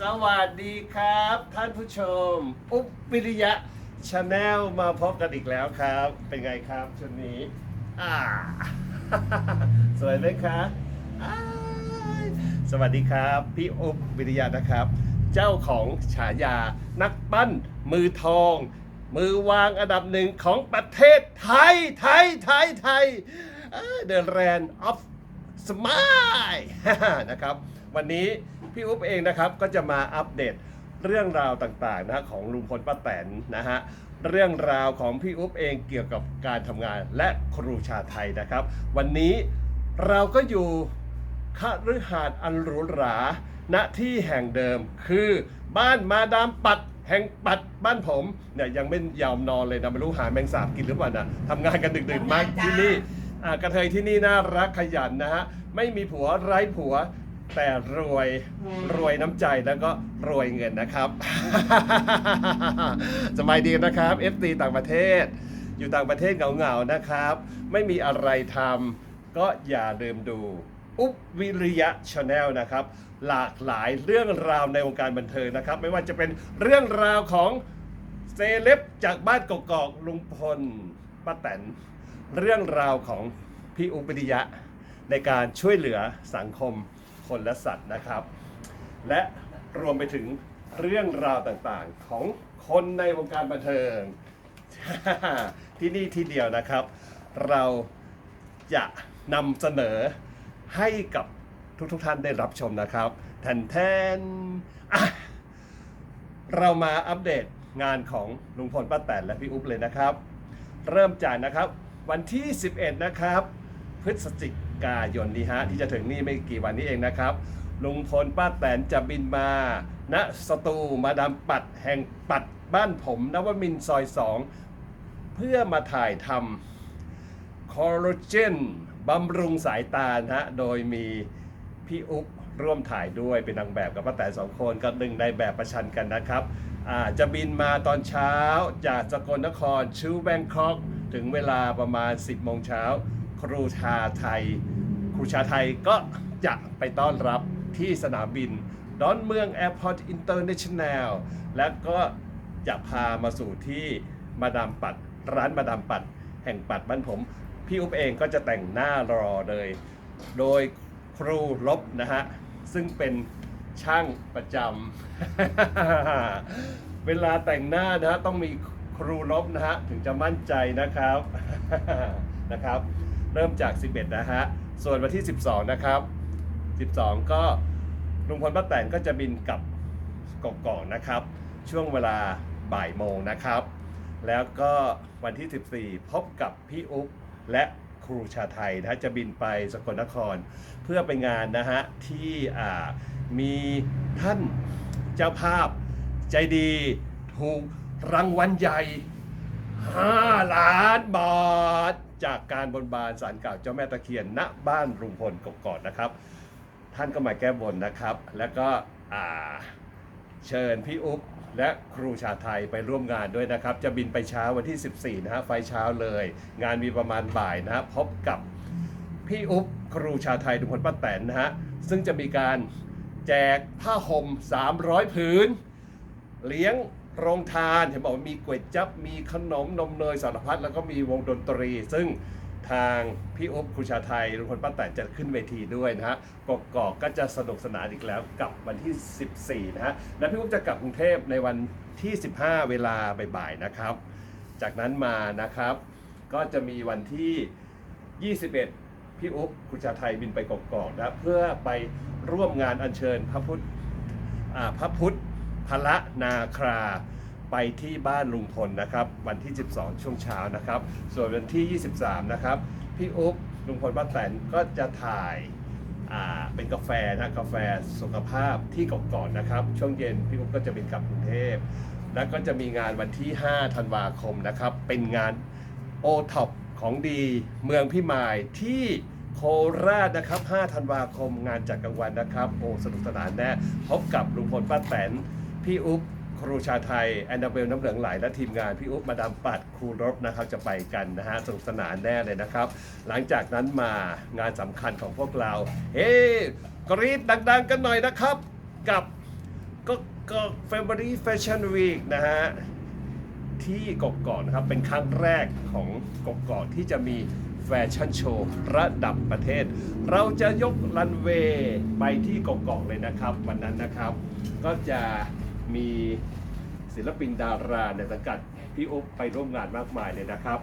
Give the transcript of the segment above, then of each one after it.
สวัสดีครับ ท่านผู้ชม อุ๊บวิริยะชาแนลมาพบกันอีกแล้วครับ เป็นไงครับชุดนี้อ่า สวยไหมคะอ้ายสวัสดีครับ พี่อุ๊บวิริยะนะครับ เจ้าของฉายานักปั้น มือทอง มือวางอันดับหนึ่งของประเทศไทย ไทย ไทย ไทยเดอะแรนออฟสมาย นะครับ วันนี้พี่อุ๊บเองนะครับก็จะมาอัปเดตเรื่องราวต่างๆนะฮะของลุงพลป้าแตนนะฮะเรื่องราวของพี่อุ๊บเองเกี่ยวกับการทำงานและครูชาไทยนะครับ วันนี้เราก็อยู่คฤหาสน์อันหรูหราณที่แห่งเดิมคือบ้านมาดามปัดแห่งปัดบ้านผมเนี่ยยังไม่ยอมนอนเลยนะไม่รู้หาแมงสาบกินหรือเปล่านะทำงานกันดึกๆมากที่นี่อ่ากระเทยที่นี่น่ารักขยันนะฮะไม่มีผัวไร้ผัว แต่รวยรวยน้ำใจแล้วก็รวยเงินนะครับสบายดีนะครับ FT ต่างประเทศ อยู่ต่างประเทศเหงาๆนะครับ ไม่มีอะไรทำก็อย่าลืมดูอุ๊บวิริยะชาแนลนะครับ หลากหลายเรื่องราวในวงการบันเทิงนะครับ ไม่ว่าจะเป็นเรื่องราวของเซเลบจากบ้านกอกๆลุงพลป้าแตนเรื่องราวของพี่อุปริยะในการช่วยเหลือสังคม คนและสัตว์นะครับ และรวมไปถึงเรื่องราวต่างๆ ของคนในวงการบันเทิง ที่นี่ที่เดียวนะครับ เราจะนำเสนอให้กับทุกๆทท่านได้รับชมนะครับแทนแทนเรามาอัปเดตงานของลุงพลป้าแตนและพี่อุ๊บเลยนะครับ เริ่มจากนะครับ วันที่ 11 นะครับ พฤศจิก กายนนี้ฮะที่จะถึงนี่ไม่กี่วันนี้เองนะครับลุงพลป้าแตนจะบินมาณสตูมาดามปัดแห่งปัดบ้านผมนวมินทร์ซอย2เพื่อมาถ่ายทำคอลลาเจนบำรุงสายตานะฮะโดยมีพี่อุ๊บร่วมถ่ายด้วยเป็นนางแบบกับป้าแตนสองคนก็ดึงในแบบประชันกันนะครับจะบินมาตอนเช้าจากสกลนครชูแบงคอกถึงเวลาประมาณ 10โมงเช้า ครูชาไทย ครูชาไทยก็จะไปต้อนรับที่สนามบิน ดอนเมืองแอร์พอร์ตอินเตอร์เนชั่นแนลและก็จะพามาสู่ที่มาดามปัดร้านมาดามปัด แห่งปัดบ้านผม พี่อุ๊บเองก็จะแต่งหน้ารอเลย โดยครูลบนะฮะ ซึ่งเป็นช่างประจำ เวลาแต่งหน้านะฮะต้องมีครูลบนะฮะ ถึงจะมั่นใจนะครับนะครับ เริ่มจาก 11 นะฮะ ส่วนวันที่ 12 นะครับ 12 ก็ลุงพลป้าแตนก็จะบินกลับกกอกนะครับ ช่วงเวลาบ่ายโมงนะครับ แล้วก็วันที่ 14 พบกับพี่อุ๊บและครูชาไทยนะจะบินไปสกลนคร เพื่อไปงานนะฮะที่อ่ามีท่านเจ้าภาพใจดีถูกรางวัลใหญ่ 5 ล้านบาท จากการบนบานสารกล่าวเจ้าแม่ตะเคียนณบ้านลุงพลกกอกนะครับ ท่านก็มาแก้บนนะครับ แล้วก็เชิญพี่อุ๊บและครูชาไทยไปร่วมงานด้วยนะครับ จะบินไปเช้าวันที่ 14 นะฮะไฟเช้าเลย งานมีประมาณบ่ายนะฮะพบกับพี่อุ๊บครูชาไทยลุงพลป้าแตนนะฮะซึ่งจะมีการแจกผ้าห่ม 300 ผืน เลี้ยง โรงทานเห็นบอกว่ามีก๋วยจับมีขนมนมเนยสารพัดแล้วก็มีวงดนตรี ซึ่งทางพี่อุ๊บครูชาไทยลุงพลป้าแตนจะขึ้นเวทีด้วยนะฮะกกอกก็จะสนุกสนานอีกแล้วกับวันที่ 14 นะฮะและพี่อุ๊บจะกลับกรุงเทพในวันที่ 15 เวลาบ่ายๆนะครับ จากนั้นมานะครับ ก็จะมีวันที่ 21 พี่อุ๊บครูชาไทยบินไปกกอกนะเพื่อไปร่วมงานอัญเชิญพระพุทธพระพุทธพละนาครา ไปที่บ้านลุงพลนะครับ วันที่ 12 ช่วงเช้านะครับ ส่วนวันที่ 23 นะครับ พี่อุ๊บลุงพลป้าแตนก็จะถ่ายาเป็นกาแฟนะกาแฟสุขภาพที่เกาะๆนนะครับ ช่วงเย็นพี่อุ๊บก็จะบินกลับกรุงเทพ แล้วก็จะมีงานวันที่ 5 ธันวาคมนะครับ เป็นงานโอท็อปของดีเมืองพี่มายที่โคราชนะครับ 5 ธันวาคมงานจัดกลางวันนะครับ โอ้สนุกสนานแน่ พบกับลุงพลป้าแตน พี่อุ๊บ ครูชาไทย แอนนาเบลน้ำเหลืองไหล และทีมงานพี่อุ๊บมาดามปัดครูรบนะครับจะไปกันนะฮะสนุกสนานแน่เลยนะครับ หลังจากนั้นมางานสำคัญของพวกเรา เฮ้กรี๊ดดัง ๆ กันหน่อยนะครับ กับก็กอก Family Fashion Week นะฮะที่กกอกนะครับเป็นครั้งแรกของกกอกที่จะมีแฟชั่นโชว์ระดับประเทศ เราจะยกรันเวย์ไปที่กกอกเลยนะครับ วันนั้นนะครับ ก็จะ มีศิลปินดาราในสังกัดพี่อุ๊บไปร่วมงานมากมายเลยนะครับ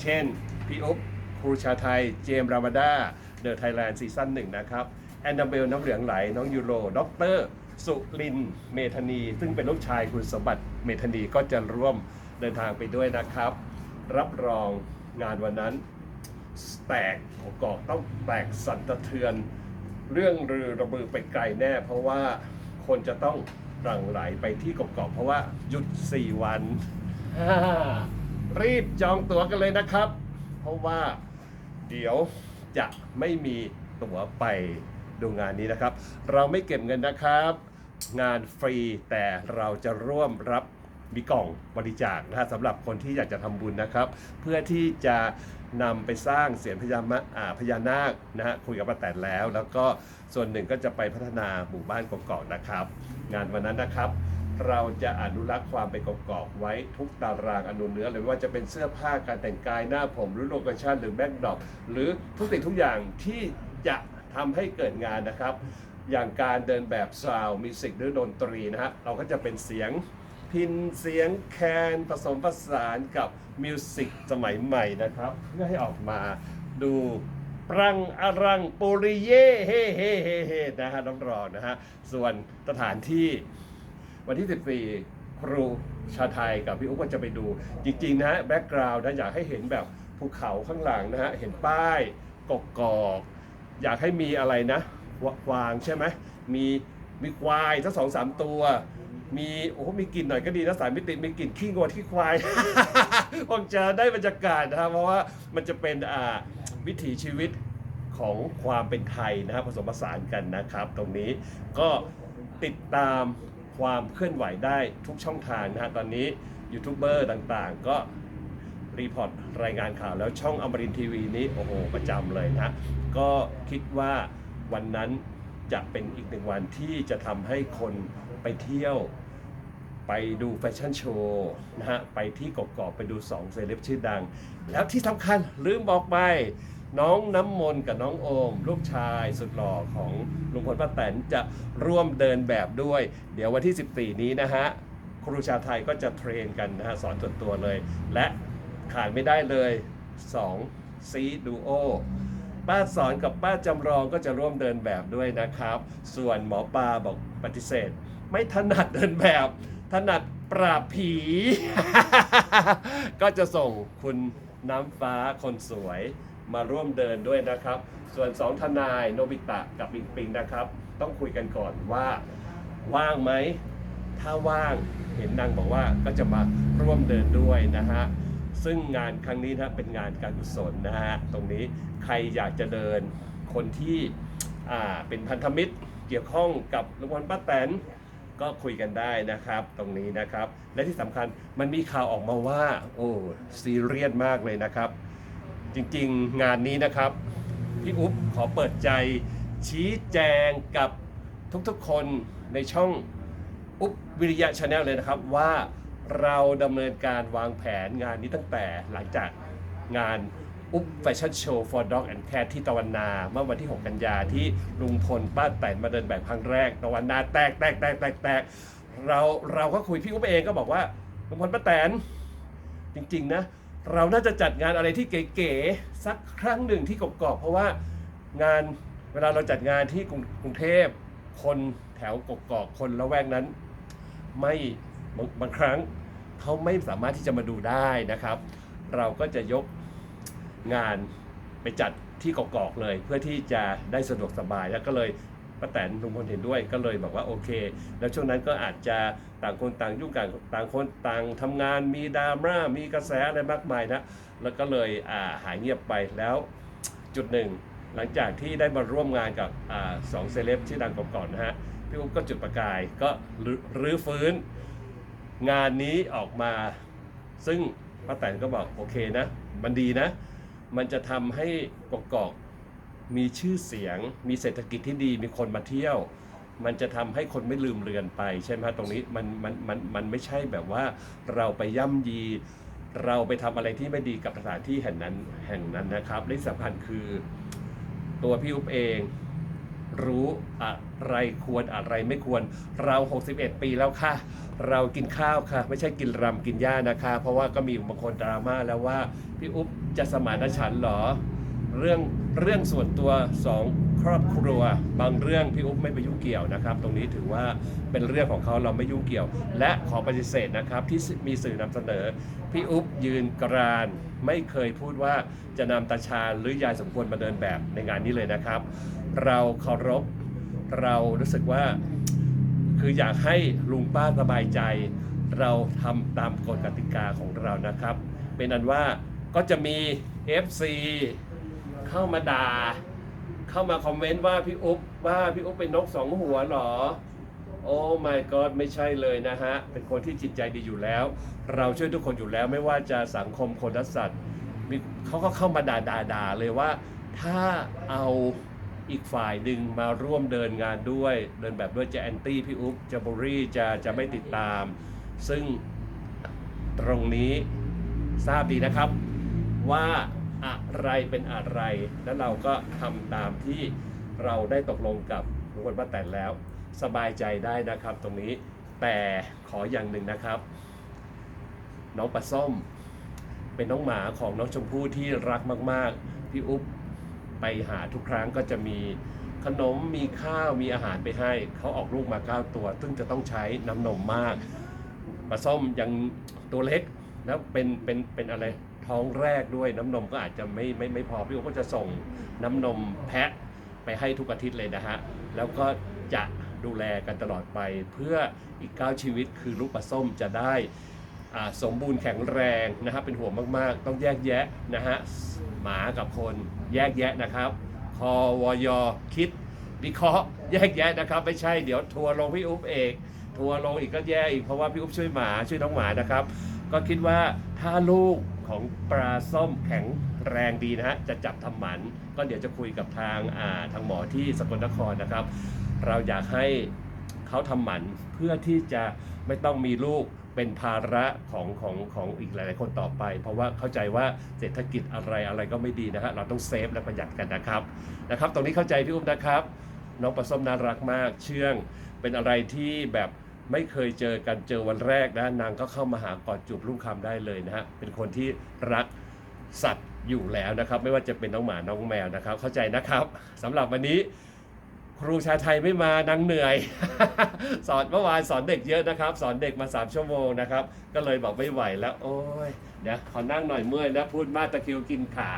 เช่น พี่อุ๊บครูชาไทย เจมรามาดาเดอะไทยแลนด์ซีซั่นหนึ่งนะครับ แอนนาเบลน้ำเหลืองไหล น้องยูโรด็อกเตอร์สุริน เมธานี ซึ่งเป็นลูกชายคุณสมบัติเมธานีก็จะร่วมเดินทางไปด้วยนะครับ รับรองงานวันนั้น แตกของกอกต้องแตกสั่นสะเทือน เรื่องรือระบือไปไกลแน่ เพราะว่าคนจะต้อง หลั่งไหลไปที่กอกๆเพราะว่าหยุด 4 วันอ่ารีบจองตั๋วกันเลยนะครับ เพราะว่าเดี๋ยวจะไม่มีตั๋วไปดูงานนี้นะครับ เราไม่เก็บเงินนะครับ งานฟรีแต่เราจะร่วมรับมีกล่องบริจาคนะฮะสำหรับคนที่อยากจะทำบุญนะครับ เพื่อที่จะ นำไปสร้างเสียงพญามะอ่าพญานาคนะฮะคุยกับป้าแตนแล้ว แล้วก็ส่วนหนึ่งก็จะไปพัฒนาหมู่บ้านกอกๆนะครับ งานวันนั้นนะครับ เราจะอนุรักษ์ความเป็นกอกๆไว้ทุกตารางอนุเนื้อเลยไม่ว่าจะเป็นเสื้อผ้าการแต่งกายหน้าผมหรือโลเคชั่นหรือแบ็กดรอปหรือทุกสิ่งทุกอย่างที่จะทำให้เกิดงานนะครับ อย่างการเดินแบบซาวมิวสิกหรือดนตรีนะฮะเราก็จะเป็นเสียง พินเสียงแคนผสมผสานกับมิวสิกสมัยใหม่นะครับ เพื่อให้ออกมาดูปรังอรังปุริเย่เฮ่เฮ่เฮ่เฮ่นะฮะน้องรองนะฮะ ส่วนสถานที่วันที่ 14 ครูชาไทยกับพี่อุ๊บก็จะไปดู จริงๆนะฮะแบ็กกราวด์นะอยากให้เห็นแบบภูเขาข้างหลังนะฮะ เห็นป้ายกกอกอยากให้มีอะไรนะวกวางใช่ไหมมีมีควายสักสองสามตัว มีโอ้มีกลิ่นหน่อยก็ดีนะสายมิติมีกลิ่นขี้งวขี้ควายคงจะได้บรรยากาศนะครับเพราะว่ามันจะเป็นอ่าวิถีชีวิตของความเป็นไทยนะครับผสมผสานกันนะครับ ตรงนี้ก็ติดตามความเคลื่อนไหวได้ทุกช่องทางนะฮะตอนนี้ยูทูบเบอร์ต่างๆ ก็รีพอร์ตรายงานข่าวแล้วช่องอมรินทีวีนี้โอ้โหประจำเลยนะ ก็คิดว่าวันนั้น จะเป็นอีกหนึ่งวันที่จะทำให้คนไปเที่ยวไปดูแฟชั่นโชว์นะฮะ ไปที่กอกๆไปดู2เซเลบชื่อดัง แล้วที่สำคัญลืมบอกไป น้องน้ำมนต์กับน้องโอม ลูกชายสุดหล่อของลุงพลป้าแตนจะร่วมเดินแบบด้วย เดี๋ยววันที่ 14 นี้นะฮะ ครูชาไทยก็จะเทรนกันนะฮะ สอนส่วนตัวเลย และขาดไม่ได้เลย 2 ซีดูโอ ป้าสอนกับป้าจำลองก็จะร่วมเดินแบบด้วยนะครับ ส่วนหมอปลาบอกปฏิเสธ ไม่ถนัดเดินแบบ ถนัดปราบผี ก็จะส่งคุณน้ำฟ้าคนสวยมาร่วมเดินด้วยนะครับ ส่วนสองทนายโนบิตะกับปิงปิงนะครับ ต้องคุยกันก่อนว่าว่างไหม ถ้าว่างเห็นนางบอกว่าก็จะมาร่วมเดินด้วยนะฮะ ซึ่งงานครั้งนี้นะเป็นงานการกุศลนะฮะตรงนี้ใครอยากจะเดินคนที่อ่าเป็นพันธมิตรเกี่ยวข้องกับลุงพลป้าแตนก็คุยกันได้นะครับ ตรงนี้นะครับ และที่สำคัญมันมีข่าวออกมาว่า โอ้ซีเรียสมากเลยนะครับ จริงๆงานนี้นะครับพี่อุ๊บขอเปิดใจชี้แจงกับทุกๆคนในช่องอุ๊บวิริยะชาแนลเลยนะครับว่า เราดำเนินการวางแผนงานนี้ตั้งแต่หลังจากงานอุ๊บแฟชั่นโชว์ for dog and cat ที่ตะวันนา เมื่อวันที่ 6 กันยาที่ลุงพลป้าแตนมาเดินแบบครั้งแรก ตะวันนาแตกแตกแตกแตกแตกเราเราก็คุยพี่อุ๊บเองก็บอกว่าลุงพลป้าแตนจริงๆนะ เราน่าจะจัดงานอะไรที่เก๋ๆสักครั้งหนึ่งที่กกอกเพราะว่างานเวลาเราจัดงานที่กรุงกรุงเทพคนแถวกกอกคนละแวกนั้น ไม่ บางบางครั้งเขาไม่สามารถที่จะมาดูได้นะครับ เราก็จะยกงานไปจัดที่กอกเลย เพื่อที่จะได้สะดวกสบายแล้วก็เลยป้าแตนลุงพลเห็นด้วยก็เลยบอกว่าโอเค แล้วช่วงนั้นก็อาจจะต่างคนต่างยุ่งกันต่างคนต่างทำงานมีดราม่ามีกระแสอะไรมากมายนะแล้วก็เลยอ่าหายเงียบไปแล้วจุดหนึ่ง หลังจากที่ได้มาร่วมงานกับอสองเซเลบชื่อดังก่อนๆนะฮะพี่อุ๊บก็จุดประกายก็รื้อฟื้น งานนี้ออกมา ซึ่งป้าแตนก็บอกโอเคนะ มันดีนะ มันจะทำให้กกอกมีชื่อเสียง มีเศรษฐกิจที่ดีมีคนมาเที่ยว มันจะทำให้คนไม่ลืมเลือนไป ใช่ไหมฮะตรงนี้มันมันมันมันไม่ใช่แบบว่าเราไปย่ำยี เราไปทำอะไรที่ไม่ดีกับสถานที่แห่งนั้นแห่งนั้นนะครับและที่สำคัญคือตัวพี่อุ๊บเองรู้อะไรควรอะไรไม่ควรเรา 61 ปีแล้วค่ะ เรากินข้าวค่ะ ไม่ใช่กินรำกินหญ้านะคะ เพราะว่าก็มีบางคนดราม่าแล้วว่าพี่อุ๊บจะสมานฉันท์เหรอ เรื่องเรื่องส่วนตัวสองครอบครัว บางเรื่องพี่อุ๊บไม่ไปยุ่งเกี่ยวนะครับ ตรงนี้ถือว่าเป็นเรื่องของเขาเราไม่ยุ่งเกี่ยว และขอปฏิเสธนะครับที่มีสื่อนำเสนอพี่อุ๊บยืนกรานไม่เคยพูดว่าจะนำตาชาญหรือยายสมควรมาเดินแบบในงานนี้เลยนะครับ เราเคารพเรารู้สึกว่า คืออยากให้ลุงป้าสบายใจ เราทำตามกฎกติกาของเรานะครับ เป็นอันว่าก็จะมี FC เข้ามาด่า เข้ามาคอมเมนต์ว่าพี่อุ๊บว่าพี่อุ๊บเป็นนกสองหัวหรอ โอ้ my god ไม่ใช่เลยนะฮะ เป็นคนที่จิตใจดีอยู่แล้ว เราช่วยทุกคนอยู่แล้วไม่ว่าจะสังคมคนสัตว์มีเขาก็เข้ามาด่าด่าด่าเลยว่าถ้าเอา อีกฝ่ายหนึ่งมาร่วมเดินงานด้วย เดินแบบด้วยจะแอนตี้พี่อุ๊บจะบุรี่จะจะไม่ติดตาม ซึ่งตรงนี้ทราบดีนะครับว่าอะไรเป็นอะไร แล้วเราก็ทำตามที่เราได้ตกลงกับลุงพลป้าแตนแล้ว สบายใจได้นะครับตรงนี้แต่ขออย่างหนึ่งนะครับ น้องปลาส้ม เป็นน้องหมาของน้องชมพู่ที่รักมาก ๆ พี่อุ๊บ ไปหาทุกครั้งก็จะมีขนมมีข้าวมีอาหารไปให้ เขาออกลูกมา 9 ตัว ซึ่งจะต้องใช้น้ำนมมากปลาส้มยังตัวเล็กแล้วเป็นเป็นเป็นอะไรท้องแรกด้วยน้ำนมก็อาจจะไม่ไม่ไม่พอพี่โอก็จะส่งน้ำนมแพะไปให้ทุกอาทิตย์เลยนะฮะ แล้วก็จะดูแลกันตลอดไปเพื่ออีก 9 ชีวิตคือลูกปลาส้มจะได้สมบูรณ์แข็งแรงนะครับเป็นห่วงมาก ๆ ต้องแยกแยะนะฮะหมากับคน แยกแยะนะครับคอวอยคิดวิเคราะห์แยกแยะนะครับ ไม่ใช่เดี๋ยวทัวร์ลงพี่อุ๊บเอกทัวร์ลงอีกก็แย่อีกเพราะว่าพี่อุ๊บช่วยหมาช่วยน้องหมานะครับ ก็คิดว่าถ้าลูกของปลาส้มแข็งแรงดีนะฮะจะจับทำหมัน ก็เดี๋ยวจะคุยกับทางอ่าทางหมอที่สกลนครนะครับ เราอยากให้เขาทำหมันเพื่อที่จะไม่ต้องมีลูก เป็นภาระของของของอีกหลาย ๆ คนต่อไป เพราะว่าเข้าใจว่าเศรษฐกิจอะไรอะไรก็ไม่ดีนะฮะเราต้องเซฟและประหยัดกันนะครับนะครับตรงนี้เข้าใจพี่อุ๊บนะครับ น้องปลาส้มน่ารักมากเชื่อง เป็นอะไรที่แบบไม่เคยเจอกันเจอวันแรกนะนางก็เข้ามาหากอดจูบลูกคำได้เลยนะฮะเป็นคนที่รักสัตว์อยู่แล้วนะครับ ไม่ว่าจะเป็นน้องหมาน้องแมวนะครับ เข้าใจนะครับสำหรับวันนี้ ครูชาไทยไม่มานางเหนื่อย สอนเมื่อวานสอนเด็กเยอะนะครับ สอนเด็กมา 3 ชั่วโมงนะครับ ก็เลยบอกไม่ไหวแล้ว โอ้ยเดี๋ยวขอนั่งหน่อยเมื่อยนะพูดมากตะคิวกินขา